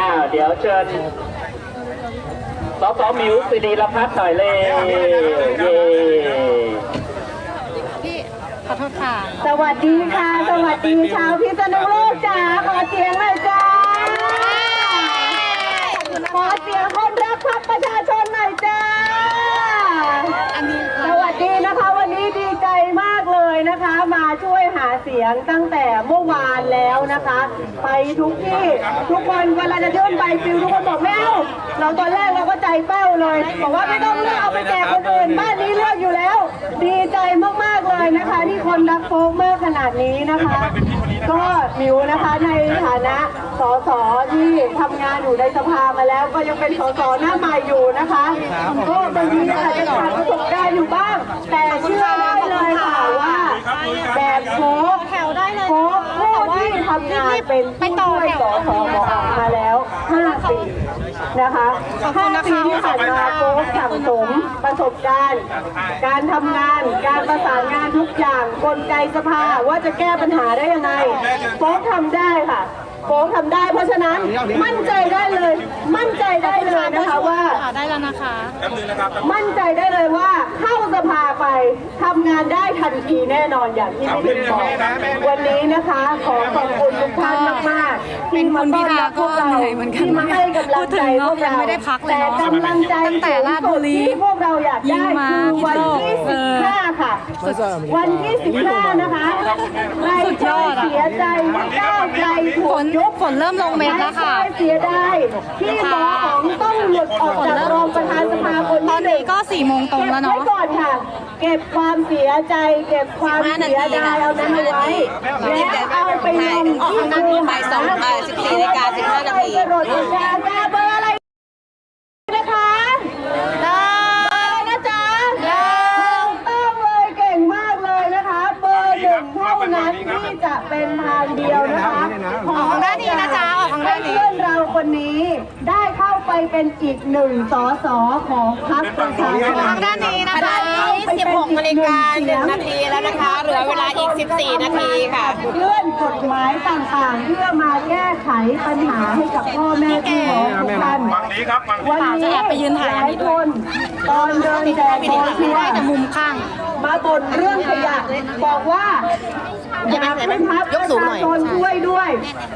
อ้าวเดี๋ยวเชิญสสหมิวสิริรพัฒน์หน่อยเลยเย่พี่ขอโทษค่ะ สวัสดีค่ะ สวัสดีชาวพิษณุโลกจ้าขอเสียงหน่อยจ้าขอเสียงคนรักพรรคประชาชนหน่อยจ้า อันนี้ สวัสดีนะคะ วันนี้ดีใจมากเลย นะคะมาช่วยหาเสียงตั้งแต่เมื่อวานแล้วนะคะ ไปทุกที่ทุกคนเวลาจะยื่นใบปลิวทุกคนบอกไม่เอาเราตอนแรกเราก็ใจเป้าเลย บอกว่าไม่ต้องเลือกเอาไปแจกคนอื่นบ้านนี้เลือกอยู่แล้ว ดีใจมากๆเลยนะคะ ที่คนรักโฟกมากขนาดนี้นะคะ ก็มิวนะคะในฐานะสสที่ทำงานอยู่ในสภามาแล้ว ก็ยังเป็นสสหน้าใหม่อยู่นะคะ ก็บางทีอาจจะขาดประสบการณ์อยู่บ้าง แต่เชื่อได้เลยค่ะว่า แบบโค้กแถวได้เลยโค้กผู้ที่ทำงานเป็นผู้ช่วยสสหมอออกมาแล้ว 5 ปีนะคะ5ปีที่ผ่านมาโค้กสั่งสมประสบการณ์ การทำงาน การประสานงานทุกอย่างกลไกสภาว่าจะแก้ปัญหาได้ยังไงโค้กทำได้ค่ะ โค้กทำได้ เพราะฉะนั้นมั่นใจได้เลย มั่นใจได้เลยนะคะว่าค่ะได้แล้วนะคะ มั่นใจได้เลยว่าเข้าสภาไปทำงานได้ทันทีแน่นอนอย่างที่พี่ถึงบอกวันนี้นะคะ ขอขอบคุณทุกท่านมากๆที่มาต้อนรับพวกเราเป็นคุณพิธาก็เหนื่อยเหมือนกันที่มาให้กำลังใจพวกเราพูดถึงเนอะยังไม่ได้พักเลยแต่เนอะกำลังใจตั้งแต่ราชบุรีที่พวกเราอยากได้ยิงมาคือวันที่เออ15 ค่ะ วันที่ 15 นะคะใครสุดยอดอะเสียใจที่ก้าวไกลถูฝกนยุบ ฝนเริ่มลงเม็ดแล้วค่ะไม่เสียดายที่หมออ๋องต้องหลุดออกจากรองประธานสภาคนตอที่นหนึ่นี้งก็สี่โมงตรงแล้วเนาะ เก็บไว้ก่อนค่ะ เก็บความเสียใจ เก็บความเสียดายเอานั้นเอาไว้แล้วเอาไปลงที่คูหาสองเอ่อ14นาฬิกา15นาทีไปกระโดดกระจายจ้าเบอร์อะไรนะคะเบอร์อะไรนะจ๊ะถูกต้องเลยเก่งมากเลยนะคะ เบอร์หนึ่งเท่านั้นที่ จะเป็นทางเดียวนะคะออกทางด้านนี้นะจ๊ะออกทางด้านนี้ให้เพื่อนเราคนนี้ได้เข้าไปเป็นอีกหนึ่งสสของพรรคประชาชนทางด้านนี้นะขณะคะนี้16นาฬิกา1นาทีแล้วนะคะ เหลือเวลาอีก 14 นาทีค่ะเคลื่อนกฎหมายต่างๆ เพื่อมาแก้ไขปัญหาให้กับพ่อแม่พี่น้องทุกท่านฝั่งนี้ครับฝั่งนี้วันนี้จะแอบไปยืนถ่ายอันนี้ด้วยหลายคนตอนเดินแจกโพสต์ได้แต่มุมข้าง มาบ่นเรื่องขยะบอกว่าอยากให้พักประชาชนช่วยด้วย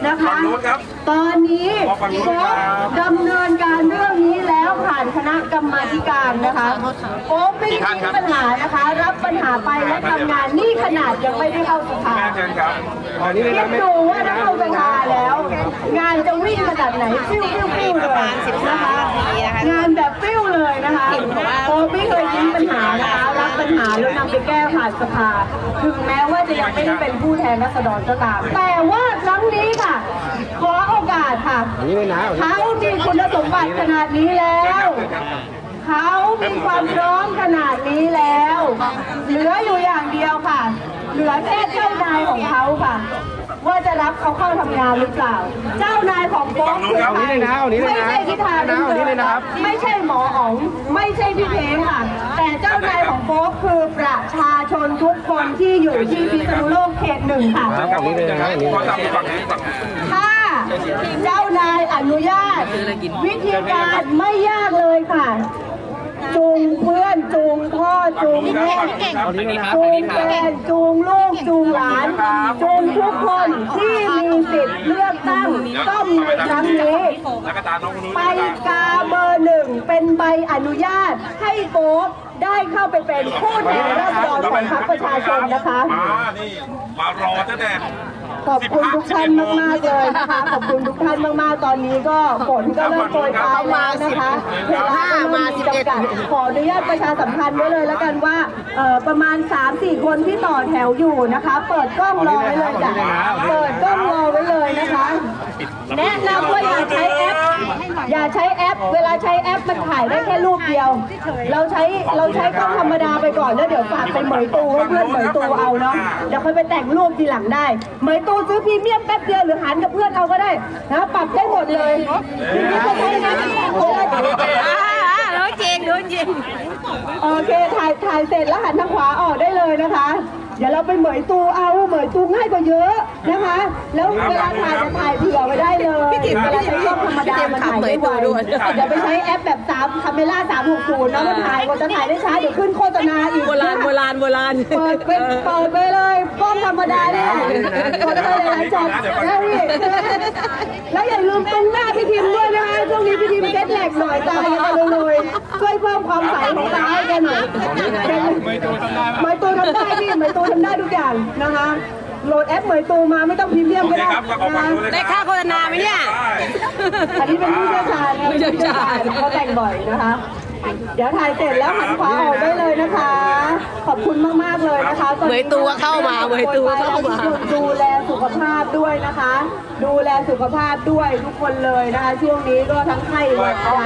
นะคะฝั่งนู้นครับตอนนี้ขอฝั่งนู้นโป๊ปครับดำเนินการเรื่องนี้แล้วผ่านคณะกรรมาธิการนะคะโป๊ป ไม่ได้มีปัญหานะคะ รับปัญหาไปและทำงานนี่ขนาดยังไม่ได้เข้าสภาแม่เชิญครับคิดดูว่าถ้าเข้าสภาแล้ว งานจะวิ่งขนาดไหนฟิวฟิวฟิวเลยนะคะงานแบบฟิวเลยนะคะโป๊ปไม่เคยทิ้งปัญหานะคะ รับปัญหาแล้วนำไปแก้ผ่านสภา ถึงแม้ว่าจะยังไม่ได้เป็นผู้แทนราษฎรก็ตาม แต่ว่าครั้งนี้ค่ะขอโอกาสค่ะเขามีคุณสมบัติขนาดนี้แล้ว เขามีความพร้อมขนาดนี้แล้ว เหลืออยู่อย่างเดียวค่ะ เหลือแค่เจ้านายของเขาค่ะ ว่าจะรับเขาเข้าทำงานหรือเปล่า เจ้านายของโป๊กคือใครไม่ใช่พิธาลิมเจริญไม่ใช่หมออ๋องไม่ใช่พี่เพงค่ะ แต่เจ้านายของโป๊กคือประชาชนทุกคนที่อยู่ที่พิษณุโลกเขตหนึ่งค่ะ ฝั่งนี้เลยนะขอตามฝั่งนี้ฝั่งนี้ถ้าเจ้านายอนุญาต วิธีการไม่ยากเลยค่ะ จูงเพื่อนจูงพ่อจูงแม่จูงแฟนจูงลูกจูงหลานจูงทุกคนที่มีสิทธิ์เลือกตั้งต้อมในครั้งนี้แล้วก็ตามน้องคนนู้นไปกาเบอร์หนึ่งเป็นใบอนุญาตให้โป๊ปได้เข้าไปเป็นผู้แทนราษฎรของพรรคประชาชนนะคะ มา นี่ มารอตั้งแต่ ขอบคุณทุกท่านมากๆเลยนะคะขอบคุณทุกท่านมากๆตอนนี้ก็ฝนก็เริ่มโปรยปลายแล้วนะคะเวลาก็เริ่มมีจำกัดขออนุญาตประชาสัมพันธ์ไว้เลยแล้วกันว่าเอ่อประมาณ 3-4 คนที่ต่อแถวอยู่นะคะ เปิดกล้องรอไว้เลยจ้ะเปิดกล้องรอไว้ เลยนะคะ แนะนำว่าอย่าใช้แอป อย่าใช้แอป เวลาใช้แอปมันถ่ายได้แค่รูปเดียว เราใช้เราใช้กล้องธรรมดาไปก่อนแล้วเดี๋ยวฝากไปเหมยตูให้เพื่อนเหมยตูเอาเนาะเดี๋ยวค่อยไปแต่งรูปทีหลังได้ เหมยตูซื้อพรีเมียมแป๊บเดียวหรือหันกับเพื่อนเอาก็ได้นะปรับได้หมดเลยทีนี้ก็ใช้นะโอ้ยรู้จริงรู้จริงโอเคถ่ายถ่ายเสร็จแล้วหันทางขวาออกได้เลยนะคะ เดี๋ยวเราไปเหมยตูเอาเหมยตูง่ายกว่าเยอะนะคะ แล้วเวลาถ่ายจะถ่ายเผื่อไว้ได้เลยเวลาใช้กล้องธรรมดามันถ่ายไม่ไหวอย่าไปใช้แอปแบบ3คาเมล่า360นะมันถ่ายกว่าจะถ่ายได้ช้าเดี๋ยวขึ้นโฆษณาอีกโบราณโบราณโบราณเปิดเป็นเปิดไปเลยกล้องธรรมดาเนี่ยกดไปเลยหลายช็อตแล้วพี่แล้วอย่าลืมตรงหน้าพี่ทิมด้วยนะคะช่วงนี้พี่ทิมเก็ตแหลกหน่อยตาอย่าเลยเลยช่วยเพิ่มความใสของตาให้แกหน่อยไม่ตูทำได้ไม่ ตูทำได้พี่ไม่ตูทำได้ทุกอย่างนะคะโหลดแอปเหมยตูมาไม่ต้องพรีเมียมโอก็เคได้ครับก็ขอฟังดูเลยได้ค่าโฆษณาไหมเนี่ย อันนี้เป็นผู้เชี่ยวชาญนะผู้เชี่ยวชาญเขาแต่งบ่อยนะคะ เดี๋ยวถ่ายเสร็จแล้วหันขวาออกได้เลยนะคะ ขอบคุณมากๆเลยนะคะเหมยตูเข้ามาเหมยตูเข้ามาดูแลสุขภาพด้วยนะคะ ดูแลสุขภาพด้วยทุกคนเลยนะคะช่วงนี้ก็ทั้งไข้หวัดใหญ่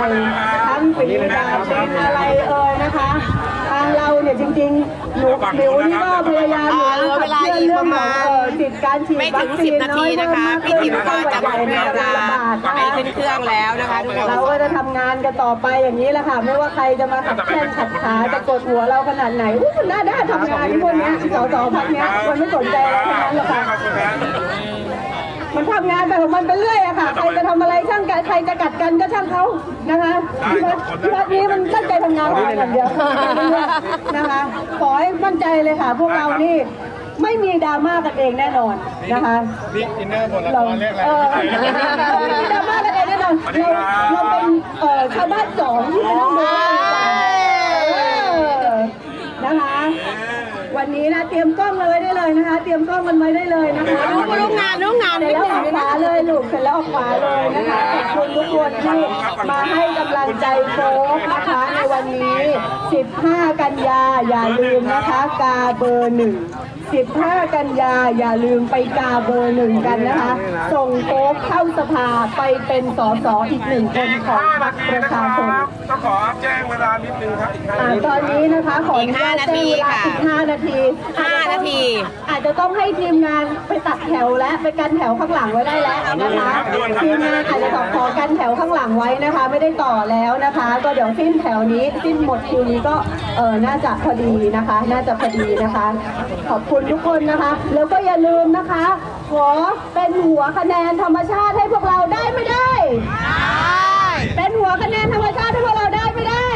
ทั้งฝีดาดเป็นอะไรเอ่ยนะคะทางเราเนี่ยจริงๆหนูหมิวนี่ก็พยายามอยู่เหลือเวลาอีกประมาณเรื่องของเอ่อสิทธิ์การฉีดไม่ถึงวัคซีน10นาทีนะคะพี่ทิมก็จะบอกเวลาไปขึ้นเครื่องแล้วนะคะทุกคนเราก็จะทำงานกันต่อไปอย่างนี้แหละค่ะ ไม่ว่าใครจะมาขัดแข้งขัดขาจะกดหัวเราขนาดไหนอุ๊ยมันน่าได้ทำงานที่พวกเนี้ยสอสอพักเนี้ยคนไม่สนใจอะไรทั้งนั้นหรอกค่ะขอบคุณครับ มันทำงานแบบของมันไปเรื่อยอะค่ะ ใครจะทำอะไรช่างกันใครจะกัดกันก็ช่างเขานะคะที่วัดที่วัดนี้มันตั้งใจทำงานของมันอย่างเดียวนะคะขอให้มั่นใจเลยค่ะ พวกเรานี่ไม่มีดราม่ากันเองแน่นอนนะคะนี่อินเนอร์บนละคเรารเรียกอะไรเออเราไม่มีดราม่ากันเองแน่นอนเราเราเป็นเอ่อชาวบ้านสองที่ไม่ต้องดูเออนะคะ วันนี้นะ เตรียมกล้องเลยได้เลยนะคะ เตรียมกล้องมันไว้ได้เลยนะคะรู้รู้งานรู้งานเสร็จนิดแล้วหนึ่องอกขวาเลยลูกเสร็จแล้วออกขวาเลยนะคะขอบคุณทุกคนที่มาให้กำลังใจโฟกนะคะในวันนี้ 15 กันยาอย่าลืมนะคะกาเบอร์หนึ่ง 15 กันยาอย่าลืมไปกาเบอร์หนึ่งกันนะคะ ส่งโฟกเข้าสภาไปเป็นสสอีกหนึ่งคนของพรรคประชาชนก็ขอแจ้งเวลานิดนึงครับอีกห้าอ่านาทีตอนนี้นะคะขออนุญาตอีกห้านาทีแจ้งเวลาค่ะอีก5นาทีห้านาที อาจจะต้องให้ทีมงานไปตัดแถวและไปกันแถวข้างหลังไว้ได้แล้วนะคะทีมงานอาจจะต้องขอกันแถวข้างหลังไว้นะคะ ไม่ได้ต่อแล้วนะคะ ก็เดี๋ยวสิ้นแถวนี้สิ้นหมดคิวนี้ก็เออน่าจะพอดีนะคะ น่าจะพอดีนะคะ ขอบคุณทุกคนนะคะ แล้วก็อย่าลืมนะคะ ขอเป็นหัวคะแนนธรรมชาติให้พวกเราได้ไม่ได้ เป็นหัวคะแนนธรรมชาติให้พวกเราได้ไม่ได้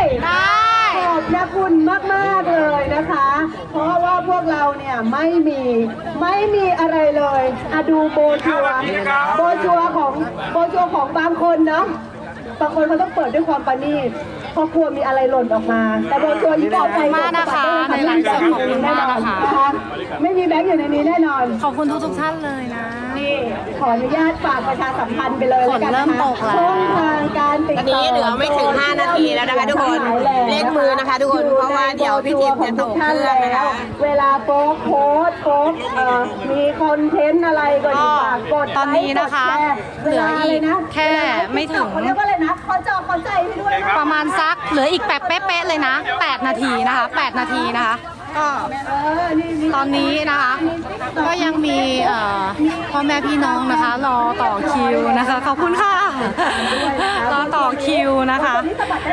ขอบพระคุณมาก ๆ เลยนะคะ เพราะว่าพว กเราเนี่ยไม่มีไม่มีอะไรเลยอะดูโบชัวร์โบชัวร์ของโบชัวร์ของบางคนเนาะบางคนเขาต้องเปิดด้วยความประณีตเพราะกลัวมีอะไรหล่นออกมา แต่โบชัวร์ยิ่งเอาใจขอบคุณมากนะคะในไลฟ์สดขอบคุณมากนะคะไม่มีแบงค์อยู่ในนี้แน่นอน ขอบคุณทุกทุกๆท่านเลยนะนี่ ขออนุญาตฝากประชาสัมพันธ์ไปเลยแล้วกันฝนเริ่นะมคะตกแล้วช่องทางการติดตอนต่อนี้เหลือไม่ถึง5นาทีแล้วนะคะทุกคนเร่งมือนะคะทุกคนเพราะว่าเดี๋ยวพี่ทิมจะตกเครื่องนะคะ เวลาโป๊กโพสต์โป๊กเอ่อมีคอนเทนต์อะไรก็ดีฝากกดตอนนี้นะคะไลค์กดแชร์เหลืออีกวลาะรนะแค่ไม่ถึงเขาเรียกว่าอะไรนะเขาจอเขาใจให้ด้วยนะ ประมาณสักเหลืออีกแปะเป๊ะๆเลยนะ 8 นาทีนะคะ 8 นาทีนะคะ ก็ตอนนี้นะคะ ก็ยังมีพ่อแม่พี่น้องนะคะ รอต่อคิวนะคะขอบคุณค่ะรอต่อคิวนะคะ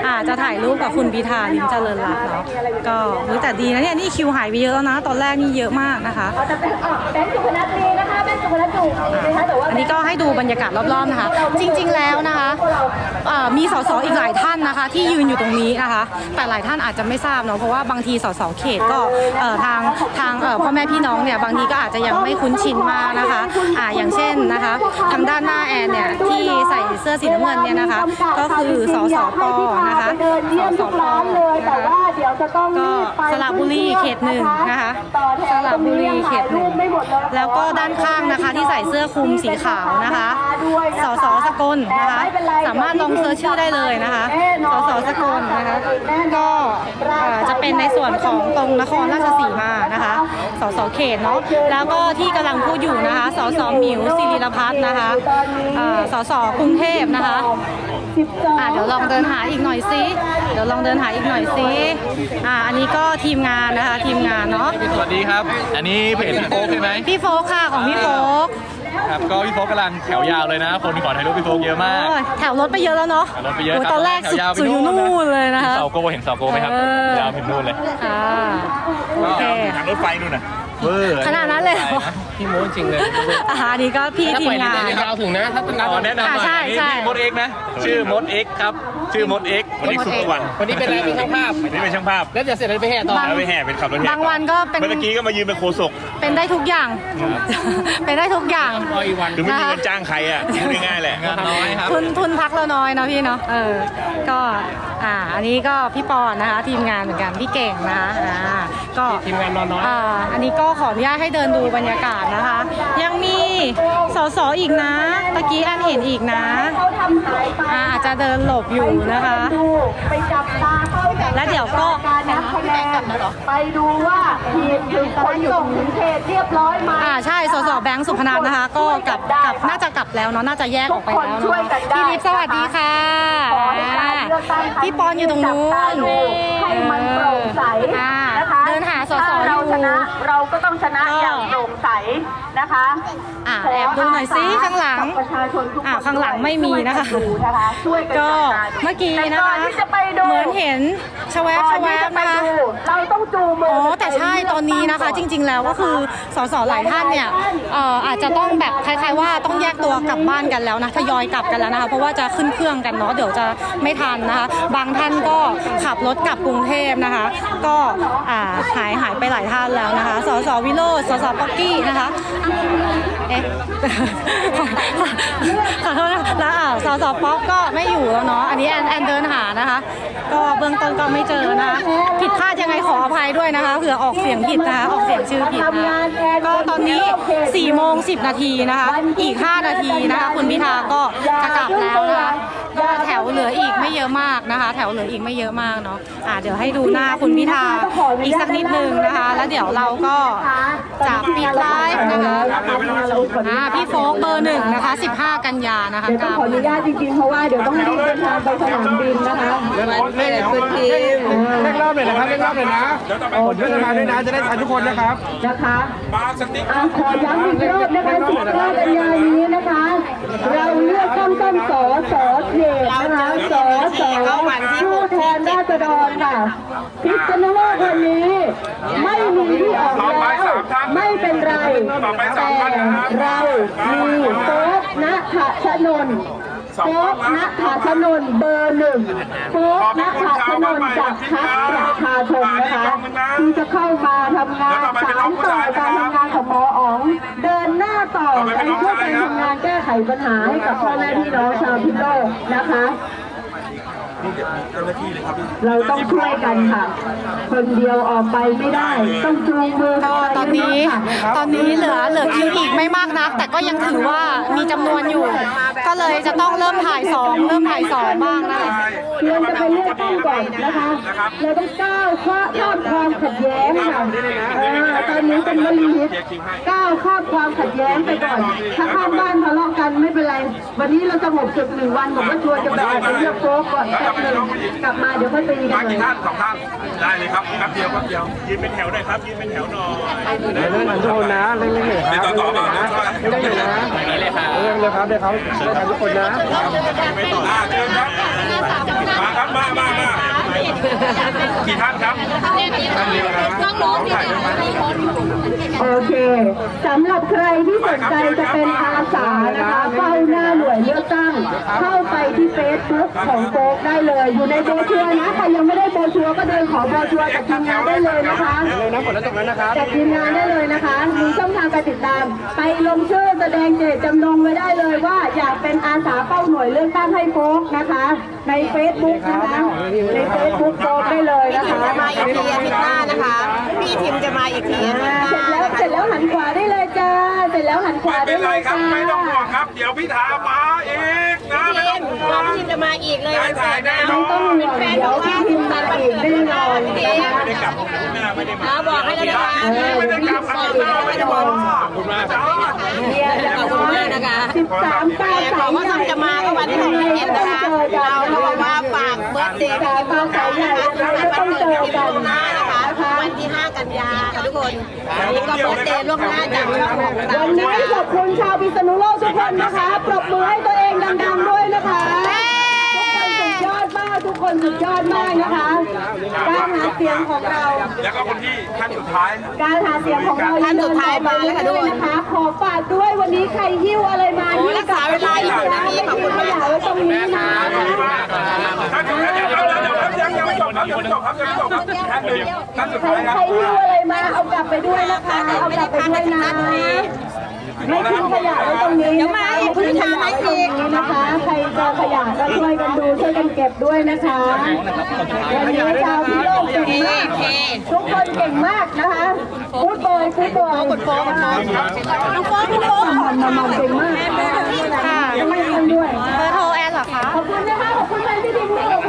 อาจจะถ่ายรูปกับคุณพิธาลิมเจริญรัตน์เนาะก็เฮ้ยแต่ดีนะเนี่ยนี่คิวหายไปเยอะแล้วนะ ตอนแรกนี่เยอะมากนะคะเอาแต่เป็นอะแบงค์สุพนัทดีน อันนี้ก็ให้ดูบรรยากาศรอบๆนะคะ จริง ๆ แล้วนะคะมีสสอีกหลายท่านนะคะ ที่ยืนอยู่ตรงนี้นะคะ แต่หลายท่านอาจจะไม่ทราบเนาะเพราะว่าบางทีสสเขตก็ทางทางพ่อแม่พี่น้องเนี่ยบางทีก็อาจจะยังไม่คุ้นชินมากนะคะอ่าอย่างเช่นนะคะทางด้านหน้าแอนเนี่ยที่ใส่เสื้อสีน้ำเงินเนี่ยนะคะ ก็คือสสปนะคะเดินสเยี่ยมสทุกปร้านเลยแต่ว่าเดี๋ยวจะต้องก็รีบไปสระบุรีเขตหนึ่งนะคะสระบุรีเขตหนึ่งแล้วก็ด้านข้างนะคะที่ใส่เสื้อคลุมสีขาวนะคะสสสกลนะคะสามารถลองเซิร์ชชื่อได้เลยนะคะสสสกลนะคะก็เอ่อจะเป็นในส่วนของตรงนครราชสีมานะคะสสเขตเนาะแล้วก็ที่กำลังพูดอยู่นะคะสสหมิวศิริรพัฒน์นะคะอ่าสสกรุงเทพนะคะ อะเดี๋ยวลองเดินหาอีกหน่อยซิเดี๋ยวลองเดินหาอีกหน่อยซิอ่าอันนี้ก็ทีมงานนะคะทีมงานเนาะสวัสดีครับ อันนี้เพจพี่โฟกใช่ไหมพี่โฟกค่ะของพี่โฟกครับก็พี่โฟกกำลังแถวยาวเลยนะ คนขอถ่ายรูปพี่โฟกเยอะมากโอ้ยแถวรถไปเยอะแล้วเนาะแถวรถไปเยอะโยตอนแรกแถสุดวยาวไปสุดอยู่นู่นนู่นเลยนะคะเสาโกเห็นเสาโกไหมครับเออยาวถึงนู่นเลยค่ะโอเคทางรถไฟนู่นน่ะ เวอร์ขนาดนั้นเลยเหรอพี่โม้จริงเลยอาหารนี้ก็พี่ทีมงาน ถ้าเอาถุงนะ ถ้าต้องเอาแนะนำหน่อยอ่าใช่ นี่ใช่พี่มดเอ็กนะ ชื่อมดเอ็กครับ ชื่อมดเอ็กวันนี้ฝึกทุกวันวันนี้เป็นอะไรเป็นช่างภาพ วันนี้เป็นช่างภาพแล้วเดี๋ยวเสร็จแล้วไปแห่ต่อ บาง แล้วไปแห่เป็นขับรถแห่บางวันก็เป็น เมื่อกี้ก็มายืนเป็นโคศกเป็นได้ทุกอย่าง เป็นได้ทุกอย่างพออีกวันคือไม่มีเงินจ้างใครอะพูดง่ายๆแหละ งานน้อยครับ ทุนทุนพักเราน้อยเนาะพี่เนาะเออ ก็ อ่า อันนี้ก็พี่ปอนนะคะ ทีมงานเหมือนกันพี่เก่งนะคะอ่า ก็ทีมงานนอนน้อยอ่าอันนี้ก็ขออนุญาตให้เดินดูบรรยากาศนะคะ ยังมีสสอีกนะตะกี้อันเห็นอีกนะเขาทำหายไปอ่าอาจจะเดินหลบอยู่นะคะไปดูไปจับตาเข้าแข่งแล้วเดี๋ยวก็การนับคะแนนไปดูว่าทีมถึงขนส่งถึงเขตเรียบร้อยไหมอ่าใช่สสแบงค์สุพนัทนะคะ ก็กลับกลับน่าจะกลับแล้วเนาะน่าจะแยกออกไปแล้วทุกคนช่วยเนาะกันได้พี่ลิฟสวัสดีค่ะขอให้การเลือกตั้งครั้งพี่ปอนอยู่ตรงนู้จับตานดูให้มันโปร่งใสอ่า นะคะเดินหาสสถ้าเราอยู่ชนะเราก็ต้องชนะก็อย่างโปร่งใสนะคะอ่าแอบดูหน่อยสิข้างหลังกับประชาชนทุกคนอ่าข้างหลังไม่มีนะคะ ช่วยกัดูนะคะช่วยกันก็จับตาดูเมื่อกี้แต่นะก่อคะที่จะไปดูเหมือนเห็นชะแวบก่อชะนแวที่บจะไปนะคะ ดูเราต้องจูงมือ๋ออแต่ใช่ตอนนี้นะคะจริง ๆ แล้วก็คือสสหลายท่านเนี่ยเอ่ออาจจะต้องแบบคล้ายๆว่าต้องแยกตัวกลับบ้านกันแล้วนะทยอยกลับกันแล้วนะคะเพราะว่าจะขึ้นเครื่องกันเนาะเดี๋ยวจะไม่ทันนะคะ บางท่านก็ขับรถกลับกรุงเทพนะคะ ก็อ่าหายหายไปหลายท่านแล้วนะคะ สสวิโรจน์สสป๊อกกี้นะคะ เอ๊ะขอโทษนะแล้วอ่าสสป๊อกก็ไม่อยู่แล้วเนาะ อันนี้แอนแอนเดินหานะคะ ก็เบื้องต้นก็ไม่เจอนะคะ ผิดพลาดยังไงขออภัยด้วยนะคะเผื่อออกเสียงผิดนะคะ ออกเสียงชื่อผิดนะคะก็ตอนนี้4โมง10นาทีนะคะ อีก 5 นาทีนะคะ คุณพิธาก็จะกลับแล้วนะคะ ก็แถวเหลืออีกไม่เยอะมากนะคะ แถวเหลืออีกไม่เยอะมากเนาะอ่าเดี๋ยวให้ดูหน้าคุณพิธาอีกสักนิดนึงนะคะ แล้วเดี๋ยวเราก็จะปิดไลฟ์นะคะอ่าพี่โฟกเบอร์หนึ่งนะคะ 15 กันยานะคะเดี๋ยวต้องขออนุญาตจริงๆเพราะว่าเดี๋ยวต้องรีบเดินทางไปสนามบินนะคะไม่ได้พื้นที่เร่งรอบเลยนะครับเร่งรอบเลยนะผลเพื่อนมาด้วยนะจะได้ทันทุกคนนะครับนะคะบางสติ๊กอะขอย้ำอีกรอบนะคะ19กันยายนนี้นะคะ เราเลือกตั้งต้นสอสอเขตนะคะสอสอผู้แทนราษฎรค่ะพิษณุโลกวันนี้ ไม่มีที่ออกแล้วไม่เป็นไรแต่เรามีโต๊ะนัทชนนท์โป๊กนัทชนนท์เบอร์หนึ่งโป๊กนัทชนนท์จากพรรคประชาชนนะคะที่จะเข้ามาทำงานสารต่อการทำงานของหมออ๋องเดินหน้าต่อในเพื่อการทำงานแก้ไขปัญหาให้กับพ่อแม่พี่น้องชาวพิษโลกนะคะ เราต้องช่วยกันค่ะ คนเดียวออกไปไม่ได้ ต้องจูงมือก็ตอนนี้ตอนนี้เหลือเหลือคิวอีกไม่มากนัก แต่ก็ยังถือว่ามีจำนวนอยู่ ก็เลยจะต้องเริ่มถ่ายสองเริ่มถ่ายสองบ้างนะคะเรียนจะไปเลือกตั้งก่อนนะคะเราต้องก้าวข้ามข้ามความขัดแย้งค่ะเออตอนนี้เป็นวลีฮิตก้าวข้ามความขัดแย้งไปก่อนถ้าข้ามบ้านทะเลาะกันไม่เป็นไร วันนี้เราสงบศึกหนึ่งวันผมก็ชวนจะไปออกไปเลือกโฟกก่อนแป๊บหนึ่งกลับมาเดี๋ยวค่อยไปกัมานเลกี่ท่านสองท่านได้เลยครับแป๊บเดียวแป๊บเดียวยืนเป็นแถวหน่อยครับยืนเป็นแถวหน่อยเดี๋ยวเร่งทันทุกคนนะเร่งเร่งเลยครับต่อต่อมาเร่งเลยนะอย่างนี้เลยค่ะเร่งเลยครับเดี๋ยวเขาได้ทันทุกคนนะไม่ต่ออ่าเชิญครับมาครับมามามา กี่ท่านครับท่านเดียวนะถ่ายด้วยไหมโอเคสำหรับใครที่สนใจจะเป็นอาสานะคะเฝ้าหน้าหน่วยเลือกตั้ง เข้าไปที่เฟซบุ๊กของโฟกได้เลย อยู่ในโบรชัวร์นะใครยังไม่ได้โบรชัวร์ก็เดินขอโบรชัวร์จากทีมงานได้เลยนะคะเลยนะผลแล้วตรงนั้นนะครับจากทีมงานได้เลยนะคะมีช่องทางการติดตาม ไปลงชื่อแสดงเจตจำนงไว้ได้เลยว่าอยากเป็นอาสาเป้าหน่วยเลือกตั้งให้โฟกนะคะ ในเฟซบุ๊กนะคะในเฟซบุ๊กโฟกได้เลยนะคะจะมาอีกทีอาทิตย์หน้านะคะ พี่ทิมจะมาอีกทีอาทิตย์หเสร็จน้าแล้วเสร็จแล้วหันขวาได้เลยจ้า เสร็จแล้วหันขวาไม่เป็ได้นไรเลยครับ จ้า ไม่ต้องห่วงครับ เดี๋ยวพิธามาอีก นะไม่ทิต้องมห่วงพี่ทิมจะมาอีกเลยได้วันถ่าเกิยดแน่นะนอนต้องห่วงเดี๋ยวพี่พิมพ์มาอีกแน่นอนนะคะไม่ได้กลับหน้าไม่ได้มาเราบอกให้แล้วนะคะไม่ได้กลับหน้าไม่ได้มาขอบคุณมากครับขอบคุณมากนะคะสิบสามตาแต่สาบอกยว่าทำจะมาก็วันที่หกเอ็ดนะคะเราก็บอกว่าฝากเบิร์ดเดย์สายตาสายใหญ่เราก็ต้องเจอที่กัล่นวงหน้านะคะวันที่5กันยาค่ะทุกคนอันนี้ก็เบิร์ดเดย์ล่วงหน้าจากช่องของเราวันนะนี้คะขอบคุณชาวพิษณุโลกทุกคนนะคะ ปรบมือให้ตัวเองดังๆด้วยนะคะ ทุกคนสุดยอดมาก ทุกคนสุดยอดมากนะคะ การหา เสียงของเรา แล้วก็คนที่ท่านสุดท้าย การหาเสียงของเราท่านสุดท้ายมาแล้วค่ะทุกคนนะคะขอฝากด้วยวันนี้ใครหิ้วอะไรมาโอ้รักษาเวลาอยู่นะพี่ขอบคุณมากขยะไว้ตรงนี้นะท่านสุดท้ายเดี๋ยวเดี๋ยวเดี๋ยวครับยังยังไม่จบครับยังไม่จบครับยังไม่จบครับท่านหนึ่งท่านสุดใครท้ายครับใครหิ้วอะไรมาเอากลับไปด้วยนะคะเอากลับไปด้วยนะ ไม่ทิ้งขยะไว้ตรงนี้เดี๋ยวมาอีกคุณทาไม่อีกนะคะ ใครเจอขยะก็ช่วยกันดูช่วยกันเก็บด้วยนะคะวันนี้ชาวพิโลกเก่งมากทุกคนเก่งมากนะคะพูดบอยพูดบอยกดโฟกดโฟกน้องโฟกน้องโฟกมามาเก่งมากค่ะยังไม่ทันด้วยเบอร์โทรแอนเหรอคะขอบคุณนะคะขอบคุณแฟนที่ดีด้วยขอบค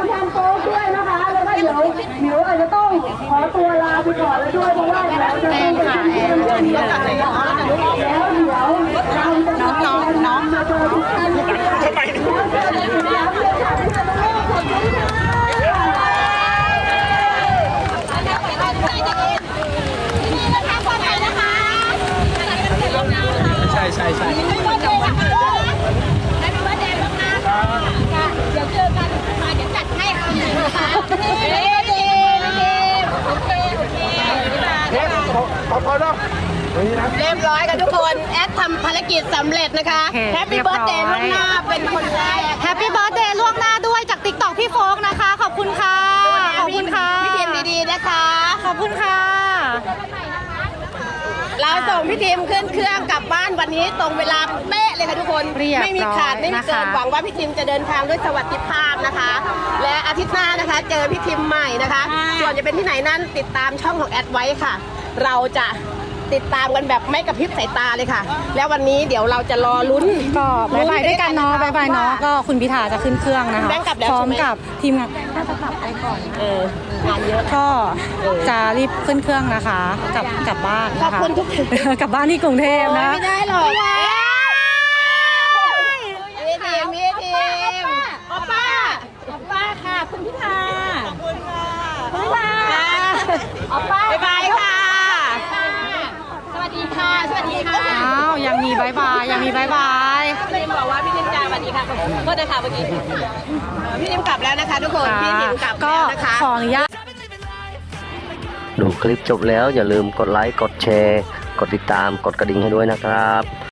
ุณทาง อาจจะต้องขอตัวลาไปก่อนแล้วด้วยเพราะว่าเดี๋ยวจะต้องไปขึ้นเครื่องเรื่องนี้แล้วเดี๋ยวเราจะน้องน้องมาเจอทุกท่านแล้วเจอกันอีกครั้งเลยค่ะที่จะต้องขอบคุณค่ะ ใช่ใช่ใช่ เรียบร้อยกันทุกคนแอดทำภารกิจสำเร็จนะคะโอเคแฮปปี้เบิร์ดเดย์เรีล่ยวบร้อยงหน้าเป็นคนแรกแฮปปี้เบิร์ดเดย์ล่วงหน้าด้วยจากติ๊กต็อกพี่โฟกนะคะ ขอบคุณค่ะ ขอบคุณค่ะ พี่ทีมดีๆนะคะ ขอบคุณค่ะ เราส่งพี่ทีมขึ้นเครื่องกลับบ้านวันนี้ตรงเวลาเป๊ะเลยค่ะทุกคน เรียบร้อยไม่มีขาดไม่มีเกินนะคะ หวังว่าพี่ทีมจะเดินทางด้วยสวัสดิภาพนะคะ และอาทิตย์หน้านะคะ เจอพี่ทีมใหม่นะคะ ส่วนจะเป็นที่ไหนนั้นติดตามช่องของแอดไว้ค่ะ เราจะ ติดตามกันแบบไม่กระพริบสายตาเลยค่ะ แล้ววันนี้เดี๋ยวเราจะรอลุ้น ก็บายบายด้วยกันเนาะบายบายเนาะก็คุณพิธาจะขึ้นเครื่องนะคะแบงค์กลับแล้วพร้อมใช่ไหม กับทีมงานน่าจะกลับไปก่อนเอองานเยอะ ก็จะรีบขึ้นเครื่องนะคะกลับกลับบ้านนะคะขอบคุณทุกกลับบ้านที่กรุงเทพนะ ไม่ได้หรอกมีทีมมีทีมป้าป้าป้าค่ะ คุณพิธาขอบคุณค่ะคุณพิธาป้าบ๊ายบายค่ะสวั สดีค่ะสวัสดีค่ะอ้าวยังมีบายบายยังมีบายบายพี่ทิมบอกว่าพี่ทิมจ้าสวัสดีค่ะโทษนะคะเมื่อกี้พี่ทิมกลับแล้วนะคะ ทุกคนพี่ทิมกลับก็แล้วนะคะขออนุญาตดูคลิปจบแล้วอย่าลืมกดไลค์กดแชร์ กดติดตามกดกระดิ่งให้ด้วยนะครับ